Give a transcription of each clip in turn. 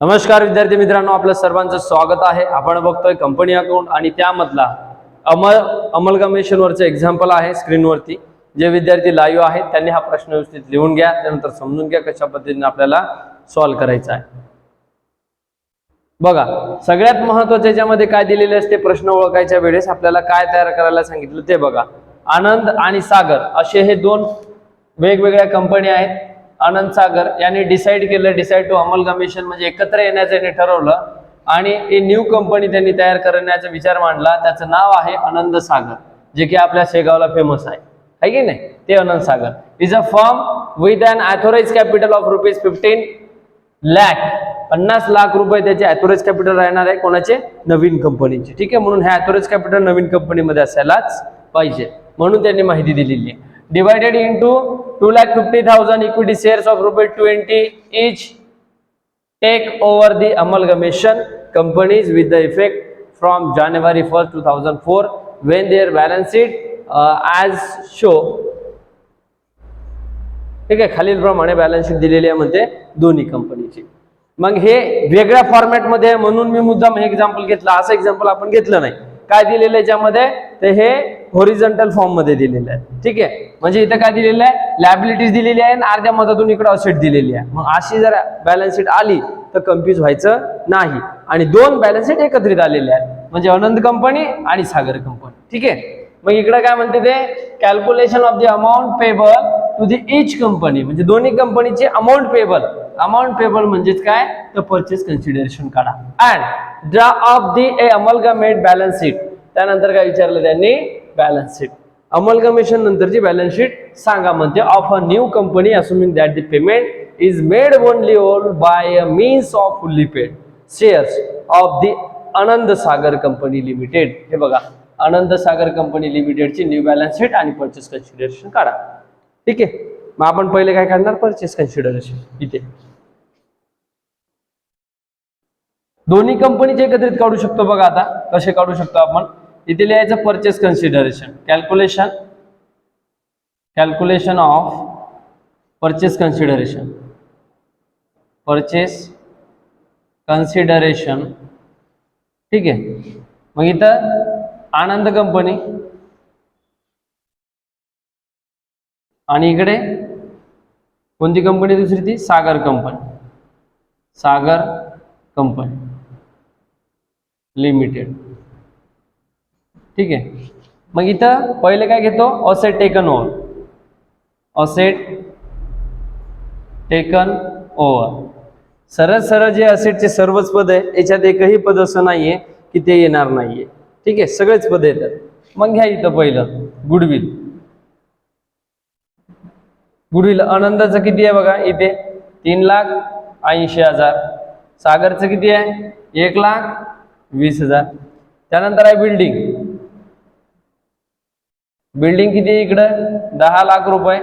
नमस्कार विद्यार्थी मित्रांनो आपलं सर्वांचं स्वागत आहे. आपण बघतोय कंपनी अकाउंट आणि त्यामधला अमल अमलगमेशनवरचं एक्झाम्पल आहे स्क्रीनवरती जे विद्यार्थी लाईव्ह आहेत त्यांनी हा प्रश्न व्यवस्थित लिहून घ्या त्यानंतर समजून घ्या कशा पद्धतीने आपल्याला सॉल्व्ह करायचा आहे. बघा सगळ्यात महत्वाचं याच्यामध्ये काय दिलेले असते प्रश्न ओळखायच्या वेळेस आपल्याला काय तयार करायला सांगितलं ते बघा. आनंद आणि सागर असे हे दोन वेगवेगळ्या कंपनी आहेत. आनंद सागर यांनी डिसाईड केलं डिसाईड टू अमल कमिशन म्हणजे एकत्र येण्याचं यांनी ठरवलं. आणि ही न्यू कंपनी त्यांनी तयार करण्याचा विचार मांडला. त्याचं नाव आहे आनंद सागर जे की आपल्या शेगावला फेमस आहे. आहे की नाही? ते Anand Sagar. Is a firm with an authorise capital of rupees fifteen lakh पन्नास लाख रुपये त्याचे ॲथोरेज कॅपिटल राहणार आहे कोणाचे? नवीन कंपनीचे ठीक आहे? म्हणून हे ॲथोरेज कॅपिटल नवीन कंपनीमध्ये असायलाच पाहिजे. म्हणून त्यांनी माहिती दिलेली आहे. Divided into two lakh fifty thousand equity shares of take twenty each take companies the the companies with the effect from January first two thousand four when their balance sheet as show ठीक आहे खालीलप्रमाणे balance sheet दिलेली आहे म्हणते दोन्ही कंपनीची मग हे वेगळ्या फॉर्मॅटमध्ये म्हणून मी मुद्दाम हे एक्झाम्पल घेतलं. असं एक्झाम्पल आपण घेतलं नाही. काय दिलेलं आहे याच्यामध्ये? तर हे होरिझोंटल फॉर्ममध्ये दिलेलं आहे. ठीक आहे? म्हणजे इथं काय दिलेलं आहे? लॅबिलिटीज दिलेली आहे आणि अर्ध्या मतातून इकडे असेट दिलेली आहे. मग अशी जर बॅलन्स शीट आली तर कन्फ्यूज व्हायचं नाही. आणि दोन बॅलन्स शीट एकत्रित आलेले आहेत. म्हणजे आनंद कंपनी आणि सागर कंपनी ठीक आहे? मग इकडे काय म्हणते ते? Calculation of the amount payable to the each company म्हणजे दोन्ही कंपनीचे अमाऊंट पेबल अमाऊंट पेबल म्हणजेच काय? तर परचेस कन्सिडरेशन काढा. And draw of the A amalgamate balance sheet त्यानंतर काय विचारलं त्यांनी? बॅलन्स शीट अमलगमेशन नंतरची बॅलन्स शीट सांगा म्हणते. Of a new company assuming that the payment is made only whole by a means of fully paid shares of the Anand Sagar company limited हे बघा. Anand Sagar company लिमिटेडची new balance sheet आणि purchase consideration काढा. ठीक आहे. मग आपण पहिले काय काढणार? परचेस कन्सिडरेशन इथे. दोन्ही कंपनीचे एकत्रित काढू शकतो बघा आता कसे काढू शकतो आपण. इथे लिहायचं purchase consideration calculation calculation of purchase consideration purchase consideration ठीक आहे. मग इथं आनंद कंपनी. आणि इकडे कोणती कंपनी दुसरी ती? Sagar company. Sagar company. Limited ठीक आहे. मग इथं पहिले काय घेतो? Asset taken over asset taken over सरळ सरळ जे असेटचे सर्वच पद आहे याच्यात एकही पद असं नाहीये की ते येणार नाहीये. ठीक आहे सगळेच पद येतात. मग घ्या इथं पहिलं गुडविल गुडविल आनंदाचं किती आहे बघा इथे? तीन लाख ऐंशी हजार. सागरचं किती आहे? एक लाख वीस हजार. त्यानंतर आहे बिल्डिंग बिल्डिंग किती इकडं? दहा लाख रुपये.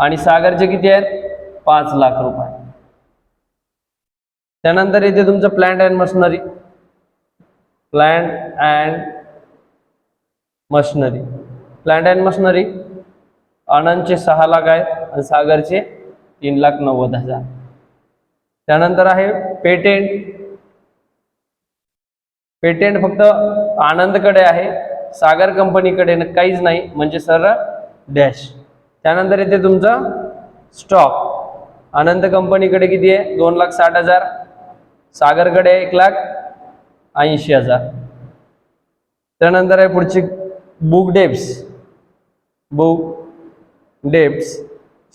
आणि सागरचे किती आहेत? पाच लाख रुपये. त्यानंतर इथे तुमचं plant and machinery plant and machinery plant and machinery आनंदचे सहा लाख आहेत आणि सागरचे तीन लाख नव्वद हजार. त्यानंतर आहे पेटेंट. पेटेंट फक्त आनंदकडे आहे सागर कंपनीकडे काहीच नाही म्हणजे सरळ डॅश. त्यानंतर येते तुमचं स्टॉक. आनंद कंपनीकडे किती आहे? दोन लाख साठ हजार. सागरकडे एक लाख ऐंशी हजार. त्यानंतर आहे पुढची बुक डेप्स. Book depths.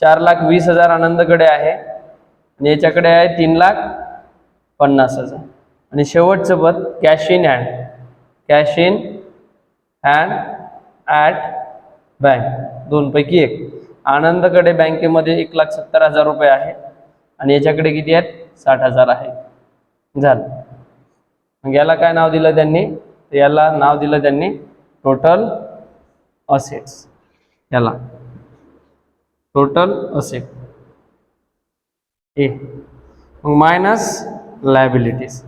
चार लाख वीस हजार आनंदकडे आहे. आणि याच्याकडे आहे तीन लाख पन्नास हजार. आणि शेवटचं पद cash in hand cash in hand at bank दोनपैकी एक. आनंदकडे बँकेमध्ये एक लाख सत्तर हजार रुपये आहे. आणि याच्याकडे किती आहेत? साठ हजार आहे. झालं. मग याला काय नाव दिलं त्यांनी? याला नाव दिलं त्यांनी टोटल असेट्स याला. Total asset A. मग मायनस लायबिलिटीज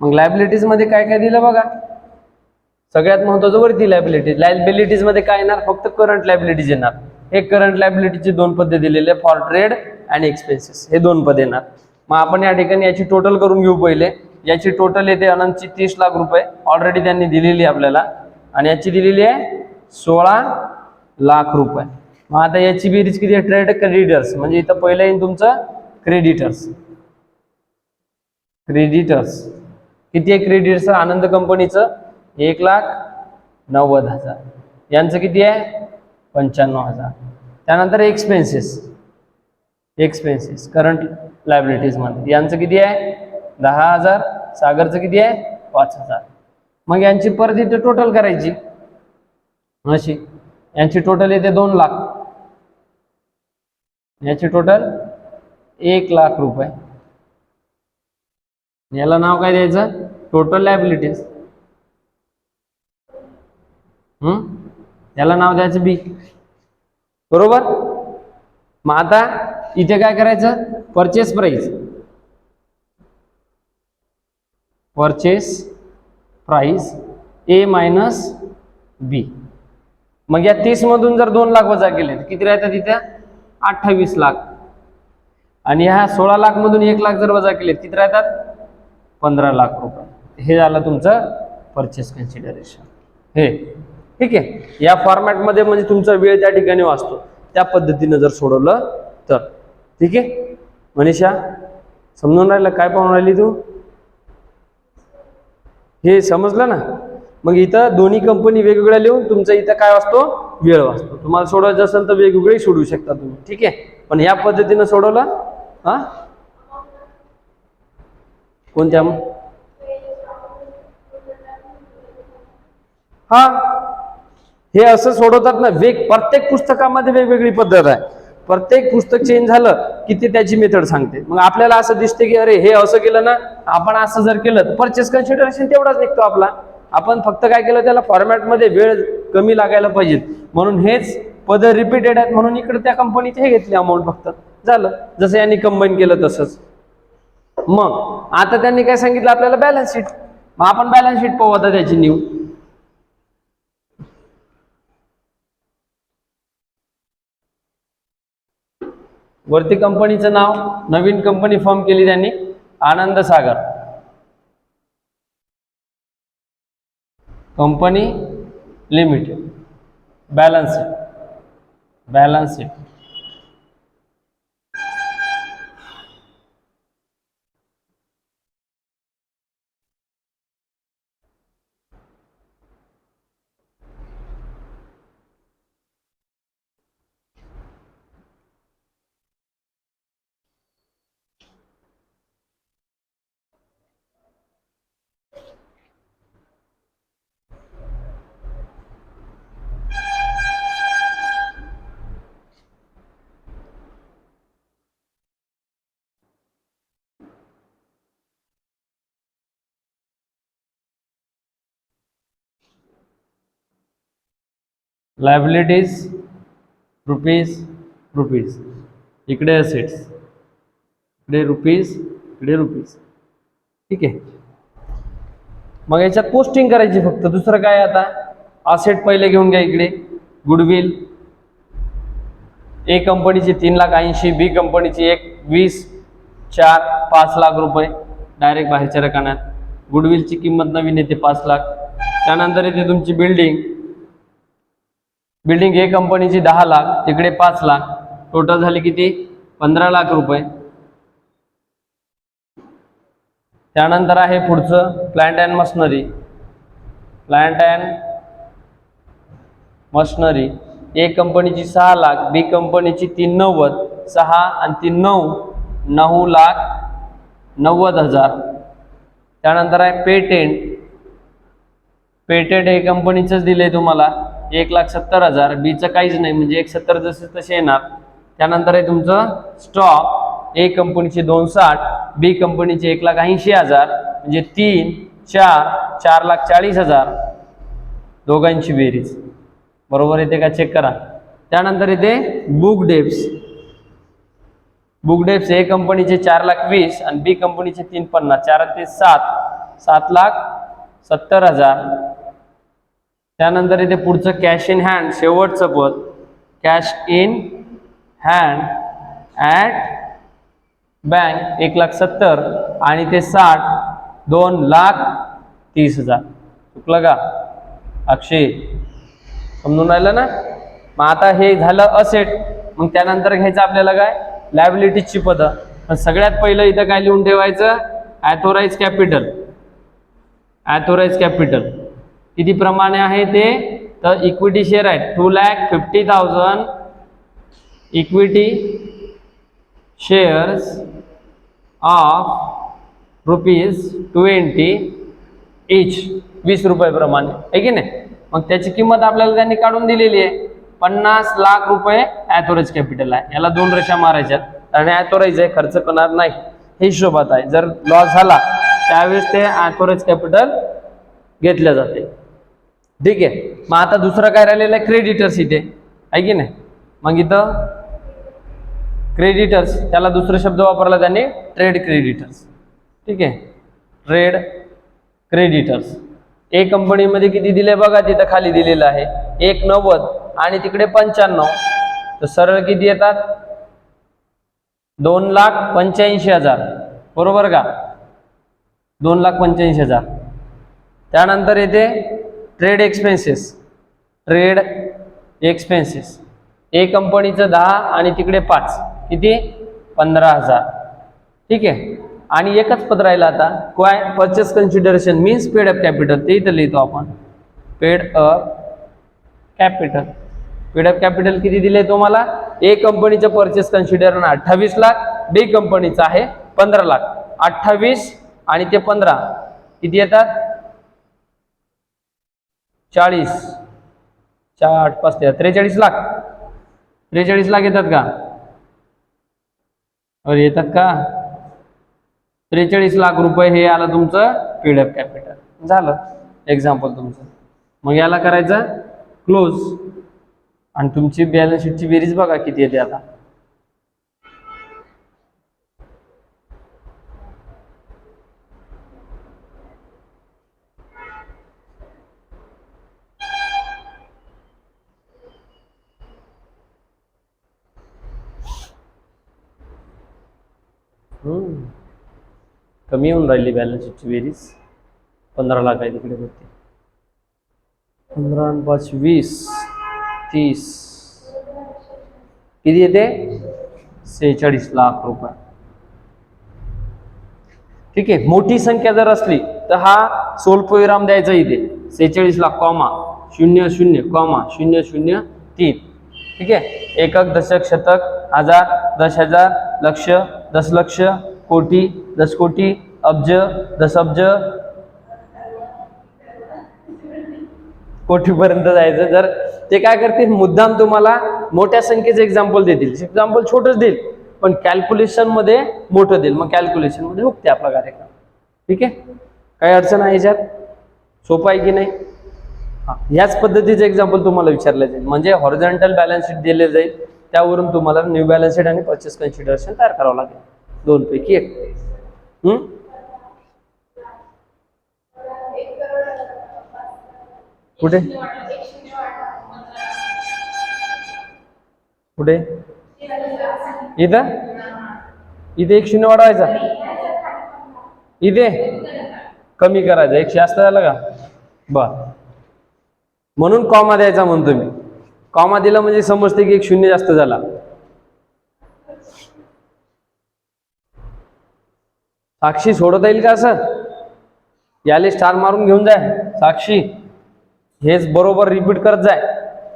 मग लायबिलिटीजमध्ये काय काय दिलं बघा? सगळ्यात महत्वाचं वरती लायबिलिटीज लायबिलिटीजमध्ये काय येणार? फक्त करंट लायबिलिटीज येणार. हे करंट लायबिलिटीचे दोन पदे दिलेले फॉर ट्रेड आणि एक्सपेन्सेस हे दोन पद येणार. मग आपण या ठिकाणी याची टोटल करून घेऊ पहिले. याची टोटल येते अनंतची तीस लाख रुपये. ऑलरेडी त्यांनी दिलेली आहे आपल्याला. आणि याची दिलेली आहे सोळा लाख रुपये. मग आता याची बेरीज किती आहे? ट्रेड क्रेडिटर्स म्हणजे इथं पहिलं येईल तुमचं क्रेडिटर्स क्रेडिटर्स किती आहे क्रेडिटचं आनंद कंपनीचं? एक लाख नव्वद हजार. यांचं किती आहे? पंच्याण्णव हजार. त्यानंतर एक्सपेन्सेस एक्सपेन्सेस करंट लायबिलिटीजमध्ये यांचं किती आहे? दहा हजार. सागरचं किती आहे? पाच हजार. मग यांची परत इथे टोटल करायची. अशी. यांची टोटल येते दोन लाख. याची टोटल एक लाख रुपये. याला नाव काय द्यायचं? टोटल लायबिलिटीज हम्म? याला नाव द्यायचं बी बरोबर? मग आता इथे काय करायचं? Purchase price purchase price A minus B मग या तीस मधून जर दोन लाख वजा केले तर किती राहतात इथे? अठ्ठावीस लाख. आणि ह्या सोळा लाख मधून एक लाख जर वजा केले किती राहतात? पंधरा लाख रुपये. हे झालं तुमचं परचेस कन्सिडरेशन हे ठीक आहे? या फॉर्मॅटमध्ये म्हणजे तुमचा वेळ त्या ठिकाणी वाचतो. त्या पद्धतीनं जर सोडवलं तर. ठीक आहे? मनीषा समजून राहिलं? काय पाहून राहिली तू? हे समजलं ना? मग इथं दोन्ही कंपनी वेगवेगळ्या लिहून तुमचा इथं काय वाचतो? वेळ वाचतो. तुम्हाला सोडवायचं असेल तर वेगवेगळे सोडू शकता तुम्ही. ठीक आहे? पण या पद्धतीनं सोडवलं हा? कोणत्या? हा. हे असं सोडवतात ना वेग प्रत्येक पुस्तकामध्ये वेगवेगळी पद्धत आहे. प्रत्येक पुस्तक चेंज झालं की ते त्याची मेथड सांगते. मग आपल्याला असं दिसते की अरे हे असं केलं ना आपण असं जर केलं तर परचेस कन्सिडरेशन तेवढाच निघतो आपला. आपण फक्त काय केलं त्याला फॉर्मॅटमध्ये वेळ कमी लागायला पाहिजे. म्हणून हेच पद रिपीटेड आहेत म्हणून इकडे त्या कंपनीचे हे घेतले अमाऊंट फक्त. झालं. जसं यांनी कंबाईन केलं तसंच. मग आता त्यांनी काय सांगितलं आपल्याला बॅलन्स शीट मग आपण बॅलन्स शीट पाहू आता त्याची न्यू वरती कंपनीचं नाव नवीन कंपनी फॉर्म केली त्यांनी Anand Sagar. Company limited balance sheet balance sheet liabilities rupees rupees इकडे असेट्स इकडे रुपीज इकडे रुपीज ठीक आहे. मग याच्यात पोस्टिंग करायची फक्त. दुसरं काय आता? असेट पहिले घेऊन घ्या इकडे. गुडविल ए कंपनीची तीन लाख ऐंशी बी कंपनीची एक वीस चार पाच लाख रुपये. डायरेक्ट बाहेरच्या रकान्यात गुडविलची किंमत नवीन येते पाच लाख. त्यानंतर येते तुमची बिल्डिंग बिल्डिंग ए कंपनीची दहा लाख तिकडे पाच लाख. टोटल झाले किती? पंधरा लाख रुपये. त्यानंतर आहे पुढचं plant and machinery plant and machinery A कंपनीची सहा लाख बी कंपनीची तीन नव्वद सहा आणि तीन नऊ नऊ लाख नव्वद हजार. त्यानंतर आहे पेटेंट. पेटेंट हे कंपनीचंच दिलं आहे तुम्हाला. एक लाख सत्तर हजार बीचं काहीच नाही म्हणजे एक सत्तर जसे तसे येणार. त्यानंतर आहे तुमचं स्टॉक ए कंपनीचे दोन साठ बी कंपनीचे एक लाख ऐंशी हजार म्हणजे तीन चार चार लाख चाळीस हजार. दोघांची बेरीज. बरोबर येते का? चेक करा. त्यानंतर येते book debts book debts A कंपनीचे चार लाख वीस आणि बी कंपनीचे तीन पन्नास. चार ते सात. सात लाख सत्तर हजार. त्यानंतर इथे पुढचं कॅश इन हँड शेवटचं पद cash in hand at bank एक लाख सत्तर आणि ते साठ दोन लाख तीस हजार. चुकलं का? अक्षय समजून राहिलं ना? मग आता हे झालं असेट मग त्यानंतर घ्यायचं आपल्याला काय? लायबिलिटीजची पदं. पण सगळ्यात पहिलं इथं काय लिहून ठेवायचं? ॲथोराईज कॅपिटल ॲथोराईज कॅपिटल किती प्रमाणे आहे ते? तर इक्विटी शेअर आहे two lakh fifty thousand equity shares of rupees twenty each वीस रुपयेप्रमाणे आहे की नाही? मग त्याची किंमत आपल्याला त्यांनी काढून दिलेली आहे. पन्नास लाख रुपये ॲथोराईज कॅपिटल आहे. याला दोन रेषा मारायच्यात आणि ॲथोराईज आहे खर्च करणार नाही. हे हिशोबात आहे. जर लॉस झाला त्यावेळेस ते ॲथोराईज कॅपिटल घेतल्या जाते. ठीक आहे. मग आता दुसरं काय राहिलेलं आहे? क्रेडिटर्स इथे. आहे की नाही? मग इथं क्रेडिटर्स त्याला दुसरा शब्द वापरला त्यांनी ट्रेड क्रेडिटर्स ठीक आहे. ट्रेड क्रेडिटर्स ए कंपनीमध्ये किती दिले बघा? तिथं खाली दिलेलं आहे. एक नव्वद आणि तिकडे पंच्याण्णव. तर सरळ किती येतात? दोन लाख पंच्याऐंशी हजार. बरोबर का? दोन लाख पंच्याऐंशी हजार. त्यानंतर येते trade expenses trade expenses A कंपनीचं दहा आणि तिकडे पाच. किती? पंधरा हजार. ठीक आहे? आणि एकच पद राहिलं आता. काय purchase consideration means paid up capital ते इथं लिहितो आपण. Paid up capital paid up capital किती दिले तुम्हाला? ए कंपनीचं परचेस कन्सिडर अठ्ठावीस लाख. बी कंपनीचं आहे पंधरा लाख. अठ्ठावीस आणि ते पंधरा. किती येतात? चाळीस. चार आठ पाच तेरा. त्रेचाळीस लाख. त्रेचाळीस लाख येतात का? अरे येतात का? त्रेचाळीस लाख रुपये हे आलं तुमचं पेडअप कॅपिटल झालं. एक्झाम्पल तुमचं. मग याला करायचं क्लोज आणि तुमची बॅलन्स शीटची बेरीज बघा किती येते आता. कमी होऊन राहिली बॅलन्स शीटची बेरीज. पंधरा लाख आहे तिकडे होती पंधरा आणि पाच वीस तीस. किती येते? सेहेचाळीस लाख रुपये. ठीक आहे मोठी संख्या जर असली तर हा स्वल्पविराम द्यायचा इथे. सेहेचाळीस लाख कॉमा शून्य शून्य कॉमा शून्य शून्य तीन. ठीक आहे? एकक दशक शतक हजार दश हजार लक्ष दशलक्ष कोटी दस कोटी अब्ज दशअब्ज कोटीपर्यंत जायचं. जर ते काय करतील? मुद्दाम तुम्हाला मोठ्या संख्येचं एक्झाम्पल देतील. एक्झाम्पल छोटंच देईल पण कॅल्क्युलेशनमध्ये मोठं देईल. मग कॅल्क्युलेशनमध्ये हुकते आपला कार्यक्रम. ठीक आहे? काही अडचण आहे याच्यात? सोपं आहे की नाही? हा याच पद्धतीचं एक्झाम्पल तुम्हाला विचारलं जाईल. म्हणजे हॉरिझॉन्टल बॅलन्स शीट दिले जाईल. त्यावरून तुम्हाला न्यू बॅलन्स शीट आणि परचेस कन्सिडरेशन तयार करावं लागेल. दोन पैकी एक. कुठे? कुठे? इथं? इथे एक शून्य वाढवायचा. इथे? कमी करायचं. एकशे जास्त झालं का? बर. म्हणून कॉमा द्यायचा म्हणतो मी कॉमा दिला म्हणजे समजते की एक शून्य जास्त झाला. साक्षी सोडवता येईल का असं? याले स्टार मारून घेऊन जाय. साक्षी हेच बरोबर रिपीट करत जाय.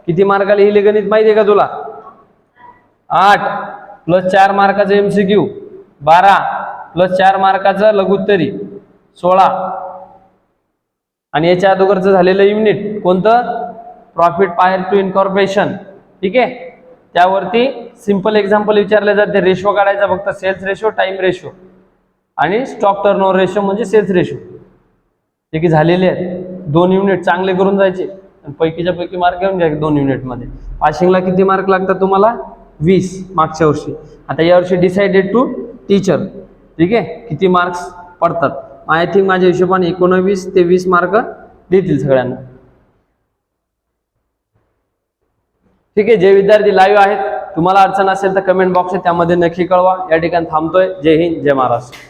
किती मार्काला लिहिले गणित माहिती आहे का तुला? आठ प्लस चार मार्काचं एम सी क्यू बारा प्लस चार मार्काचं लघुत्तरी सोळा. आणि याच्या अगोदरचं झालेलं युनिट कोणतं? प्रॉफिट पायर टू इन्कॉर्पोरेशन ठीक? आहे त्यावरती सिंपल एक्झाम्पल विचारले जाते. रेशो काढायचा फक्त सेल्स रेशो टाइम रेशो आणि स्टॉक टर्नओव्हर रेशो म्हणजे सेल्स रेशो जे की झालेले आहेत. दोन युनिट चांगले करून जायचे. आणि पैकीच्या पैकी मार्क घेऊन घ्यायचे दोन युनिटमध्ये पासिंगला किती मार्क लागतात तुम्हाला? वीस मागच्या वर्षी. आता यावर्षी डिसाइडेड टू टीचर ठीक आहे? किती मार्क्स पडतात? आय थिंक माझ्या हिशोबाने एकोणवीस ते वीस मार्क देतील सगळ्यांना. ठीक आहे? जे विद्यार्थी लाईव्ह आहेत तुम्हाला अडचण असेल तर कमेंट बॉक्स आहे त्यामध्ये नक्की कळवा. या ठिकाणी थांबतोय. जय हिंद जय महाराष्ट्र.